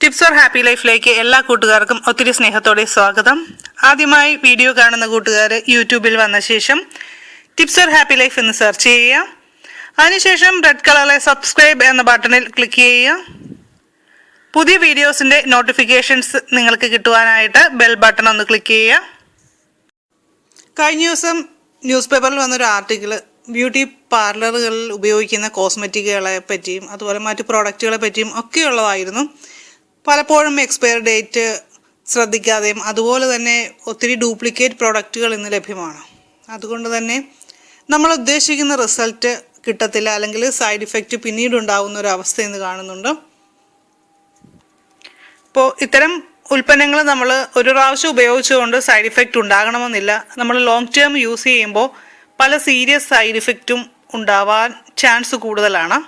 Tips or happy ലൈഫിലേക്ക് എല്ലാ കൂട്ടുകാർക്കും ഒത്തിരി സ്നേഹത്തോടെ സ്വാഗതം. ആദ്യമായി വീഡിയോ കാണുന്ന കൂട്ടുകാർ യൂട്യൂബിൽ വന്ന ശേഷം ടിപ്സ് ഓർ ഹാപ്പി ലൈഫ് എന്ന് സെർച്ച് ചെയ്യുക. അതിനുശേഷം റെഡ് കളറിലെ സബ്സ്ക്രൈബ് എന്ന ബട്ടണിൽ ക്ലിക്ക് ചെയ്യുക. പുതിയ വീഡിയോസിന്റെ നോട്ടിഫിക്കേഷൻസ് നിങ്ങൾക്ക് കിട്ടുവാനായിട്ട് ബെൽ ബട്ടൺ ഒന്ന് ക്ലിക്ക് ചെയ്യുക. കഴിഞ്ഞ ദിവസം ന്യൂസ് പേപ്പറിൽ വന്നൊരു ആർട്ടിക്കിൾ ബ്യൂട്ടി പാർലറുകളിൽ ഉപയോഗിക്കുന്ന കോസ്മെറ്റിക്കുകളെ പറ്റിയും അതുപോലെ മറ്റു പ്രോഡക്റ്റുകളെ പറ്റിയും ഒക്കെയുള്ളതായിരുന്നു. പലപ്പോഴും എക്സ്പയർ ഡേറ്റ് ശ്രദ്ധിക്കാതെയും അതുപോലെ തന്നെ ഒത്തിരി ഡ്യൂപ്ലിക്കേറ്റ് പ്രോഡക്റ്റുകൾ ഇന്ന് ലഭ്യമാണ്. അതുകൊണ്ട് തന്നെ നമ്മൾ ഉദ്ദേശിക്കുന്ന റിസൾട്ട് കിട്ടത്തില്ല അല്ലെങ്കിൽ സൈഡ് ഇഫക്റ്റ് പിന്നീട് ഉണ്ടാകുന്ന ഒരു അവസ്ഥ ഇന്ന് കാണുന്നുണ്ട്. ഇപ്പോൾ ഇത്തരം ഉൽപ്പന്നങ്ങൾ നമ്മൾ ഒരു പ്രാവശ്യം ഉപയോഗിച്ചുകൊണ്ട് സൈഡ് ഇഫക്റ്റ് ഉണ്ടാകണമെന്നില്ല. നമ്മൾ ലോങ് ടേം യൂസ് ചെയ്യുമ്പോൾ പല സീരിയസ് സൈഡ് ഇഫക്റ്റും ഉണ്ടാവാൻ ചാൻസ് കൂടുതലാണ്.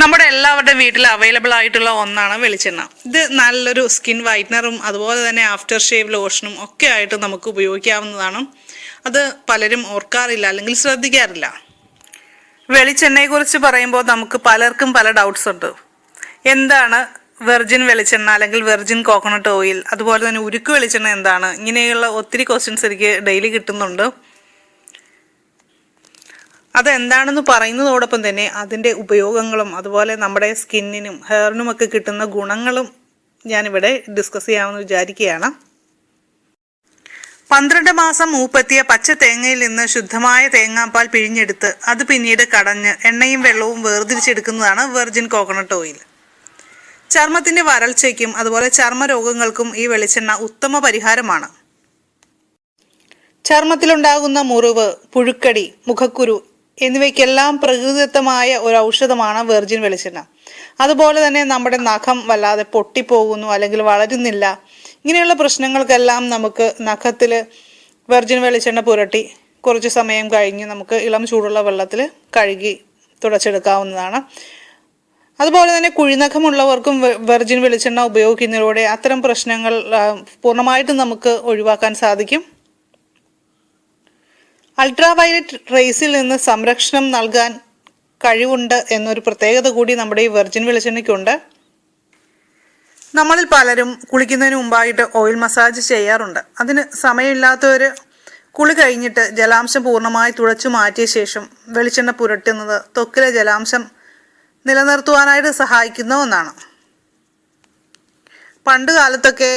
നമ്മുടെ എല്ലാവരുടെ വീട്ടിൽ അവൈലബിൾ ആയിട്ടുള്ള ഒന്നാണ് വെളിച്ചെണ്ണ. ഇത് നല്ലൊരു സ്കിൻ വൈറ്റ്നറും അതുപോലെ തന്നെ ആഫ്റ്റർ ഷേവ് ലോഷനും ഒക്കെ ആയിട്ട് നമുക്ക് ഉപയോഗിക്കാവുന്നതാണ്. അത് പലരും ഓർക്കാറില്ല അല്ലെങ്കിൽ ശ്രദ്ധിക്കാറില്ല. വെളിച്ചെണ്ണയെക്കുറിച്ച് പറയുമ്പോൾ നമുക്ക് പലർക്കും പല ഡൗട്ട്സ് ഉണ്ട്. എന്താണ് വെർജിൻ വെളിച്ചെണ്ണ അല്ലെങ്കിൽ വെർജിൻ കോക്കനട്ട് ഓയിൽ അതുപോലെ തന്നെ ഉരുക്ക് വെളിച്ചെണ്ണ എന്താണ്? ഇങ്ങനെയുള്ള ഒത്തിരി ക്വസ്റ്റ്യൻസ് എനിക്ക് ഡെയിലി കിട്ടുന്നുണ്ട്. അതെന്താണെന്ന് പറയുന്നതോടൊപ്പം തന്നെ അതിന്റെ ഉപയോഗങ്ങളും അതുപോലെ നമ്മുടെ സ്കിന്നിനും ഹെയറിനുമൊക്കെ കിട്ടുന്ന ഗുണങ്ങളും ഞാനിവിടെ ഡിസ്കസ് ചെയ്യാമെന്ന് വിചാരിക്കുകയാണ്. പന്ത്രണ്ട് മാസം മൂപ്പെത്തിയ പച്ച തേങ്ങയിൽ നിന്ന് ശുദ്ധമായ തേങ്ങാപ്പാൽ പിഴിഞ്ഞെടുത്ത് അത് പിന്നീട് കടഞ്ഞ് എണ്ണയും വെള്ളവും വേർതിരിച്ചെടുക്കുന്നതാണ് വെർജിൻ കോക്കനട്ട് ഓയിൽ ചർമ്മത്തിന്റെ വരൾച്ചയ്ക്കും അതുപോലെ ചർമ്മരോഗങ്ങൾക്കും ഈ വെളിച്ചെണ്ണ ഉത്തമ പരിഹാരമാണ്. ചർമ്മത്തിലുണ്ടാകുന്ന മുറിവ് പുഴുക്കടി മുഖക്കുരു എന്നിവയ്ക്കെല്ലാം പ്രകൃതിദത്തമായ ഒരു ഔഷധമാണ് വെർജിൻ വെളിച്ചെണ്ണ. അതുപോലെ തന്നെ നമ്മുടെ നഖം വല്ലാതെ പൊട്ടിപ്പോകുന്നു അല്ലെങ്കിൽ വളരുന്നില്ല. ഇങ്ങനെയുള്ള പ്രശ്നങ്ങൾക്കെല്ലാം നമുക്ക് നഖത്തിൽ വെർജിൻ വെളിച്ചെണ്ണ പുരട്ടി കുറച്ച് സമയം കഴിഞ്ഞ് നമുക്ക് ഇളം ചൂടുള്ള വെള്ളത്തിൽ കഴുകി തുടച്ചെടുക്കാവുന്നതാണ്. അതുപോലെ തന്നെ കുഴിനഖമുള്ളവർക്കും വെർജിൻ വെളിച്ചെണ്ണ ഉപയോഗിക്കുന്നതിലൂടെ അത്തരം പ്രശ്നങ്ങൾ പൂർണമായിട്ടും നമുക്ക് ഒഴിവാക്കാൻ സാധിക്കും. അൾട്രാ വയലറ്റ് റേസിൽ നിന്ന് സംരക്ഷണം നൽകാൻ കഴിവുണ്ട് എന്നൊരു പ്രത്യേകത കൂടി നമ്മുടെ ഈ വെർജിൻ വെളിച്ചെണ്ണയ്ക്കുണ്ട്. നമ്മളിൽ പലരും കുളിക്കുന്നതിന് മുമ്പായിട്ട് ഓയിൽ മസാജ് ചെയ്യാറുണ്ട്. അതിന് സമയമില്ലാത്തവർ കുളി കഴിഞ്ഞിട്ട് ജലാംശം പൂർണമായി തുളച്ചു മാറ്റിയ ശേഷം വെളിച്ചെണ്ണ പുരട്ടുന്നത് ത്വക്കിലെ ജലാംശം നിലനിർത്തുവാനായിട്ട് സഹായിക്കുന്ന ഒന്നാണ് പണ്ട് കാലത്തൊക്കെ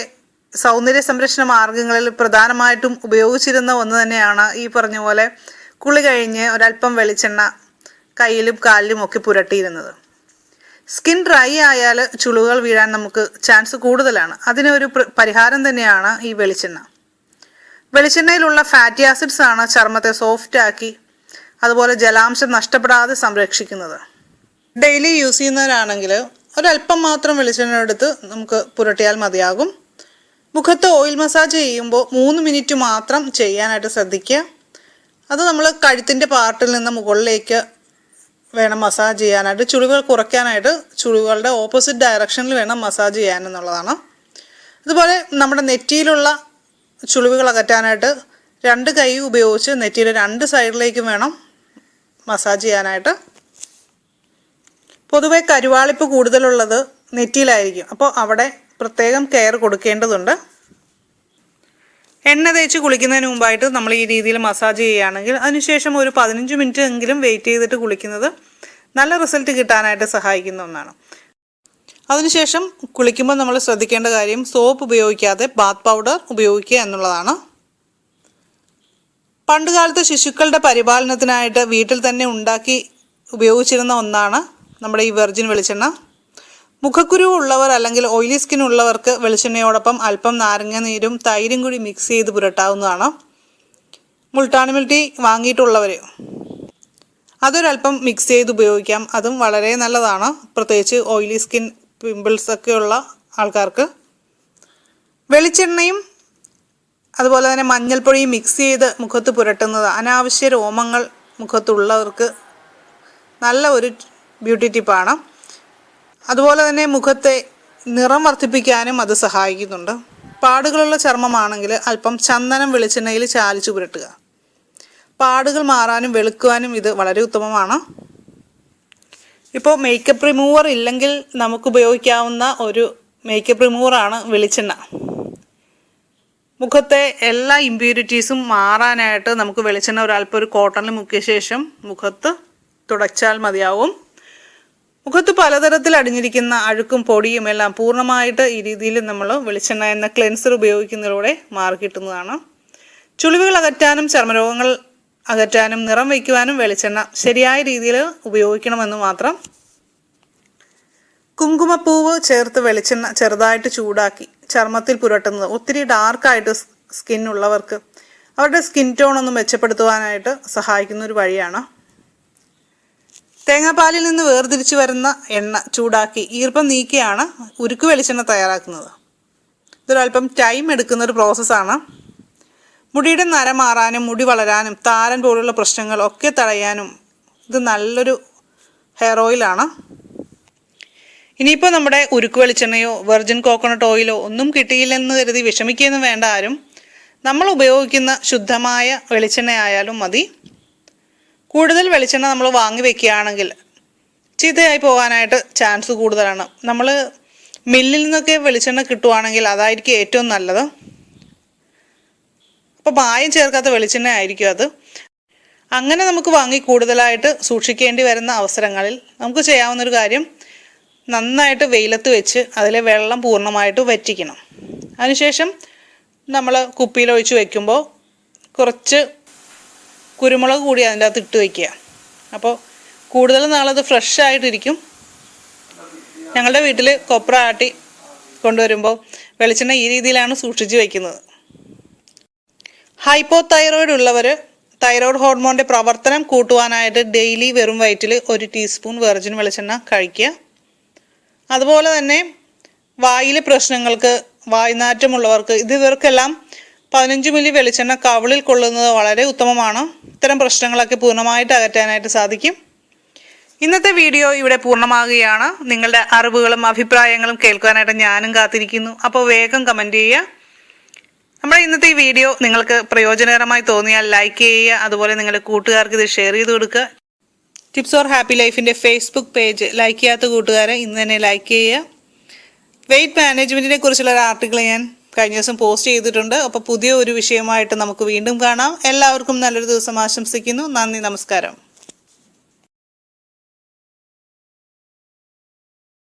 സൗന്ദര്യ സംരക്ഷണ മാർഗങ്ങളിൽ പ്രധാനമായിട്ടും ഉപയോഗിച്ചിരുന്ന ഒന്ന് തന്നെയാണ് ഈ പറഞ്ഞ പോലെ കുളി കഴിഞ്ഞ് ഒരല്പം വെളിച്ചെണ്ണ കയ്യിലും കാലിലും ഒക്കെ പുരട്ടിയിരുന്നത്. സ്കിൻ ഡ്രൈ ആയാൽ ചുളുകൾ വീഴാൻ നമുക്ക് ചാൻസ് കൂടുതലാണ്. അതിനൊരു പരിഹാരം തന്നെയാണ് ഈ വെളിച്ചെണ്ണ. വെളിച്ചെണ്ണയിലുള്ള ഫാറ്റി ആസിഡ്സ് ആണ് ചർമ്മത്തെ സോഫ്റ്റ് ആക്കി അതുപോലെ ജലാംശം നഷ്ടപ്പെടാതെ സംരക്ഷിക്കുന്നത്. ഡെയിലി യൂസ് ചെയ്യുന്നവരാണെങ്കിൽ ഒരല്പം മാത്രം വെളിച്ചെണ്ണ എടുത്ത് നമുക്ക് പുരട്ടിയാൽ മതിയാകും. മുഖത്ത് ഓയിൽ മസാജ് ചെയ്യുമ്പോൾ മൂന്ന് മിനിറ്റ് മാത്രം ചെയ്യാനായിട്ട് ശ്രദ്ധിക്കുക. അത് നമ്മൾ കഴുത്തിന്റെ പാർട്ടിൽ നിന്ന് മുകളിലേക്ക് വേണം മസാജ് ചെയ്യാനായിട്ട്. ചുളിവുകൾ കുറയ്ക്കാനായിട്ട് ചുളിവുകളുടെ ഓപ്പോസിറ്റ് ഡയറക്ഷനിൽ വേണം മസാജ് ചെയ്യാനെന്നുള്ളതാണ് അതുപോലെ നമ്മുടെ നെറ്റിയിലുള്ള ചുളിവുകൾ അകറ്റാനായിട്ട് രണ്ട് കൈ ഉപയോഗിച്ച് നെറ്റിയുടെ രണ്ട് സൈഡിലേക്കും വേണം മസാജ് ചെയ്യാനായിട്ട്. പൊതുവെ കരുവാളിപ്പ് കൂടുതലുള്ളത് നെറ്റിയിലായിരിക്കും. അപ്പോൾ അവിടെ പ്രത്യേകം കെയർ കൊടുക്കേണ്ടതുണ്ട്. എണ്ണ തേച്ച് കുളിക്കുന്നതിന് മുമ്പായിട്ട് നമ്മൾ ഈ രീതിയിൽ മസാജ് ചെയ്യുകയാണെങ്കിൽ അതിനുശേഷം ഒരു പതിനഞ്ച് മിനിറ്റ് എങ്കിലും വെയിറ്റ് ചെയ്തിട്ട് കുളിക്കുന്നത് നല്ല റിസൾട്ട് കിട്ടാനായിട്ട് സഹായിക്കുന്ന ഒന്നാണ്. അതിനുശേഷം കുളിക്കുമ്പോൾ നമ്മൾ ശ്രദ്ധിക്കേണ്ട കാര്യം സോപ്പ് ഉപയോഗിക്കാതെ ബാത്ത് പൗഡർ ഉപയോഗിക്കുക എന്നുള്ളതാണ്. പണ്ടുകാലത്ത് ശിശുക്കളുടെ പരിപാലനത്തിനായിട്ട് വീട്ടിൽ തന്നെ ഉണ്ടാക്കി ഉപയോഗിച്ചിരുന്ന ഒന്നാണ് നമ്മുടെ ഈ വെർജിൻ വെളിച്ചെണ്ണ. മുഖക്കുരു ഉള്ളവർ അല്ലെങ്കിൽ ഓയിലി സ്കിൻ ഉള്ളവർക്ക് വെളിച്ചെണ്ണയോടൊപ്പം അല്പം നാരങ്ങ നീരും തൈരും കൂടി മിക്സ് ചെയ്ത് പുരട്ടാവുന്നതാണ്. മുൾട്ടാണിമിൽ ടീ വാങ്ങിയിട്ടുള്ളവർ അതൊരല്പം മിക്സ് ചെയ്ത് ഉപയോഗിക്കാം. അതും വളരെ നല്ലതാണ്. പ്രത്യേകിച്ച് ഓയിലി സ്കിൻ പിമ്പിൾസ് ഒക്കെയുള്ള ആൾക്കാർക്ക്. വെളിച്ചെണ്ണയും അതുപോലെ തന്നെ മഞ്ഞൾപ്പൊടിയും മിക്സ് ചെയ്ത് മുഖത്ത് പുരട്ടുന്നത് അനാവശ്യ രോമങ്ങൾ മുഖത്തുള്ളവർക്ക് നല്ല ഒരു ബ്യൂട്ടി ടിപ്പാണ് അതുപോലെ തന്നെ മുഖത്തെ നിറം വർദ്ധിപ്പിക്കാനും അത് സഹായിക്കുന്നുണ്ട്. പാടുകളുള്ള ചർമ്മമാണെങ്കിൽ അല്പം ചന്ദനം വെളിച്ചെണ്ണയിൽ ചാലിച്ചു പുരട്ടുക. പാടുകൾ മാറാനും വെളുക്കുവാനും ഇത് വളരെ ഉത്തമമാണ്. ഇപ്പോൾ മേക്കപ്പ് റിമൂവർ ഇല്ലെങ്കിൽ നമുക്ക് ഉപയോഗിക്കാവുന്ന ഒരു മേക്കപ്പ് റിമൂവറാണ് വെളിച്ചെണ്ണ. മുഖത്തെ എല്ലാ ഇമ്പ്യൂരിറ്റീസും മാറാനായിട്ട് നമുക്ക് വെളിച്ചെണ്ണ ഒരല്പം ഒരു കോട്ടണിൽ മുക്കിയ ശേഷം മുഖത്ത് തുടച്ചാൽ മതിയാവും. മുഖത്ത് പലതരത്തിൽ അടിഞ്ഞിരിക്കുന്ന അഴുക്കും പൊടിയും എല്ലാം പൂർണമായിട്ട് ഈ രീതിയിൽ നമ്മൾ വെളിച്ചെണ്ണ എന്ന ക്ലെൻസർ ഉപയോഗിക്കുന്നതിലൂടെ മാറി കിട്ടുന്നതാണ്. ചുളിവുകൾ അകറ്റാനും ചർമ്മരോഗങ്ങൾ അകറ്റാനും നിറം വയ്ക്കുവാനും വെളിച്ചെണ്ണ ശരിയായ രീതിയിൽ ഉപയോഗിക്കണമെന്ന് മാത്രം കുങ്കുമപ്പൂവ് ചേർത്ത് വെളിച്ചെണ്ണ ചെറുതായിട്ട് ചൂടാക്കി ചർമ്മത്തിൽ പുരട്ടുന്നത്. ഒത്തിരി ഡാർക്കായിട്ട് സ്കിൻ ഉള്ളവർക്ക് അവരുടെ സ്കിൻ ടോൺ ഒന്ന് മെച്ചപ്പെടുത്തുവാനായിട്ട് സഹായിക്കുന്ന ഒരു വഴിയാണ് തേങ്ങാപ്പാലിൽ നിന്ന് വേർതിരിച്ചു വരുന്ന എണ്ണ ചൂടാക്കി ഈർപ്പം നീക്കിയാണ് ഉരുക്ക് വെളിച്ചെണ്ണ തയ്യാറാക്കുന്നത്. ഇതൊരല്പം ടൈം എടുക്കുന്ന ഒരു പ്രോസസ്സാണ് മുടിയുടെ നര മാറാനും മുടി വളരാനും താരൻ പോലുള്ള പ്രശ്നങ്ങൾ ഒക്കെ തടയാനും ഇത് നല്ലൊരു ഹെയർ ഓയിലാണ് ഇനിയിപ്പോൾ നമ്മുടെ ഉരുക്ക് വെളിച്ചെണ്ണയോ വെർജിൻ കോക്കനട്ട് ഓയിലോ ഒന്നും കിട്ടിയില്ലെന്ന് കരുതി വിഷമിക്കുകയൊന്നും വേണ്ട ആരും. നമ്മൾ ഉപയോഗിക്കുന്ന ശുദ്ധമായ വെളിച്ചെണ്ണ ആയാലും മതി. കൂടുതൽ വെളിച്ചെണ്ണ നമ്മൾ വാങ്ങി വെക്കുകയാണെങ്കിൽ ചീത്തയായി പോകാനായിട്ട് ചാൻസ് കൂടുതലാണ്. നമ്മൾ മില്ലിൽ നിന്നൊക്കെ വെളിച്ചെണ്ണ കിട്ടുവാണെങ്കിൽ അതായിരിക്കും ഏറ്റവും നല്ലത്. അപ്പോൾ മായം ചേർക്കാത്ത വെളിച്ചെണ്ണ ആയിരിക്കും അത്. അങ്ങനെ നമുക്ക് വാങ്ങി കൂടുതലായിട്ട് സൂക്ഷിക്കേണ്ടി വരുന്ന അവസരങ്ങളിൽ നമുക്ക് ചെയ്യാവുന്നൊരു കാര്യം നന്നായിട്ട് വെയിലത്ത് വെച്ച് അതിലെ വെള്ളം പൂർണമായിട്ട് വറ്റിക്കണം. അതിനുശേഷം നമ്മൾ കുപ്പിയിലൊഴിച്ച് വെക്കുമ്പോൾ കുറച്ച് കുരുമുളക് കൂടി അതിന്റെ അകത്ത് ഇട്ട് വയ്ക്കുക അപ്പോൾ കൂടുതൽ നാളത് ഫ്രഷ് ആയിട്ടിരിക്കും. ഞങ്ങളുടെ വീട്ടിൽ കൊപ്ര ആട്ടി കൊണ്ടുവരുമ്പോൾ വെളിച്ചെണ്ണ ഈ രീതിയിലാണ് സൂക്ഷിച്ച് വയ്ക്കുന്നത് ഹൈപ്പോ തൈറോയിഡ് ഉള്ളവർ തൈറോയ്ഡ് ഹോർമോണിന്റെ പ്രവർത്തനം കൂട്ടുവാനായിട്ട് ഡെയിലി വെറും വയറ്റിൽ ഒരു ടീസ്പൂൺ വെർജിൻ വെളിച്ചെണ്ണ കഴിക്കുക. അതുപോലെ തന്നെ വായിലെ പ്രശ്നങ്ങൾക്ക് വായുനാറ്റമുള്ളവർക്ക് ഇത് ഇവർക്കെല്ലാം പതിനഞ്ച് മില്ലി വെളിച്ചെണ്ണ കവിളിൽ കൊള്ളുന്നത് വളരെ ഉത്തമമാണ്. ഇത്തരം പ്രശ്നങ്ങളൊക്കെ പൂർണമായിട്ട് അകറ്റാനായിട്ട് സാധിക്കും. ഇന്നത്തെ വീഡിയോ ഇവിടെ പൂർണമാകുകയാണ്. നിങ്ങളുടെ അറിവുകളും അഭിപ്രായങ്ങളും കേൾക്കാനായിട്ട് ഞാനും കാത്തിരിക്കുന്നു. അപ്പോൾ വേഗം കമന്റ് ചെയ്യുക. നമ്മുടെ ഇന്നത്തെ ഈ വീഡിയോ നിങ്ങൾക്ക് പ്രയോജനകരമായി തോന്നിയാൽ ലൈക്ക് ചെയ്യുക. അതുപോലെ നിങ്ങളുടെ കൂട്ടുകാർക്ക് ഇത് ഷെയർ ചെയ്ത് കൊടുക്കുക. ടിപ്സ് ഓർ ഹാപ്പി ലൈഫിന്റെ ഫേസ്ബുക്ക് പേജ് ലൈക്ക് ചെയ്യാത്ത കൂട്ടുകാരെ ഇന്ന് തന്നെ ലൈക്ക് ചെയ്യുക. വെയിറ്റ് മാനേജ്മെന്റിനെ കുറിച്ചുള്ള ഒരു ആർട്ടിക്കിൾ ഞാൻ കഴിഞ്ഞ ദിവസം പോസ്റ്റ് ചെയ്തിട്ടുണ്ട്. അപ്പോൾ പുതിയ ഒരു വിഷയമായിട്ട് നമുക്ക് വീണ്ടും കാണാം. എല്ലാവർക്കും നല്ലൊരു ദിവസം ആശംസിക്കുന്നു. നന്ദി നമസ്കാരം.